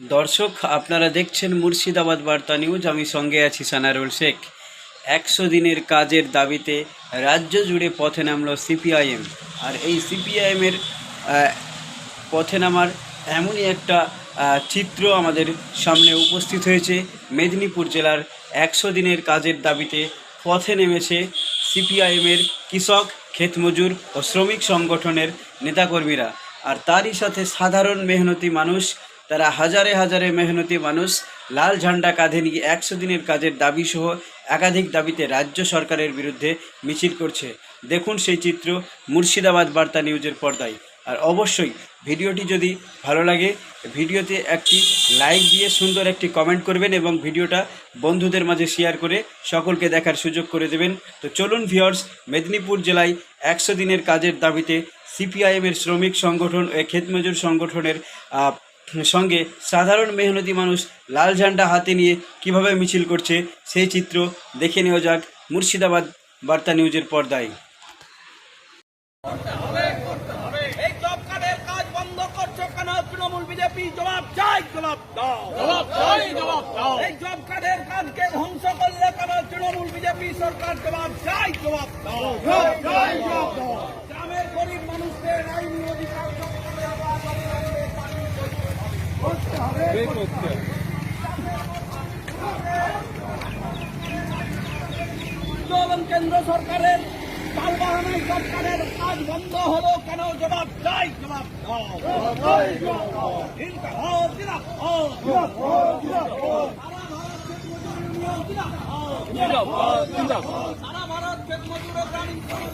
দর্শক, আপনারা দেখছেন মুর্শিদাবাদ বার্তা নিউজ। আমি সঙ্গে আছি সানারুল শেখ। একশো দিনের কাজের দাবিতে রাজ্য জুড়ে পথে নামলো সিপিআইএম। আর এই সিপিআইএমের পথে নামার এমনই একটা চিত্র আমাদের সামনে উপস্থিত হয়েছে। মেদিনীপুর জেলার একশো দিনের কাজের দাবিতে পথে নেমেছে সিপিআইএমের কৃষক ক্ষেতমজুর ও শ্রমিক সংগঠনের নেতাকর্মীরা। আর তারই সাথে সাধারণ মেহনতি মানুষ তারা হাজারে হাজারে মেহনতি মানুষ, লাল ঝান্ডা কাঁধে নিয়ে একশো দিনের কাজের দাবি সহ একাধিক দাবিতে রাজ্য সরকারের বিরুদ্ধে মিছিল করছে। দেখুন সেই চিত্র মুর্শিদাবাদ বার্তা নিউজের পর্দায়। আর অবশ্যই ভিডিওটি যদি ভালো লাগে, ভিডিওতে একটি লাইক দিয়ে সুন্দর একটি কমেন্ট করবেন এবং ভিডিওটা বন্ধুদের মাঝে শেয়ার করে সকলকে দেখার সুযোগ করে দেবেন। তো চলুন ভিওর্স মেদিনীপুর জেলায় একশো দিনের কাজের দাবিতে সিপিআইএমের শ্রমিক সংগঠন ও ক্ষেতমজুর সংগঠনের সঙ্গে সাধারণ মেহনতি মানুষ লাল ঝান্ডা হাতে নিয়ে কীভাবে মিছিল করছে সেই চিত্র দেখে নেওয়া যাক মুর্শিদাবাদ বার্তা নিউজের পর্দায়। এই জব কার্ডের কাজ বন্ধ তৃণমূল জবাব চাই জবাব দাও। জবাব চাই জবাব দাও। এই জব কার্ডের কাজকে ধ্বংস করলে কেন? তৃণমূল বিজেপি সরকার জবাব চাই জবাব দাও। এবং কেন্দ্র সরকারের তালবাহানায় সরকারের কাজ বন্ধ হলো কেন? জবাব চাই, জবাব। সারা ভারত ক্ষেত মজুর গ্রামীণ শ্রমিক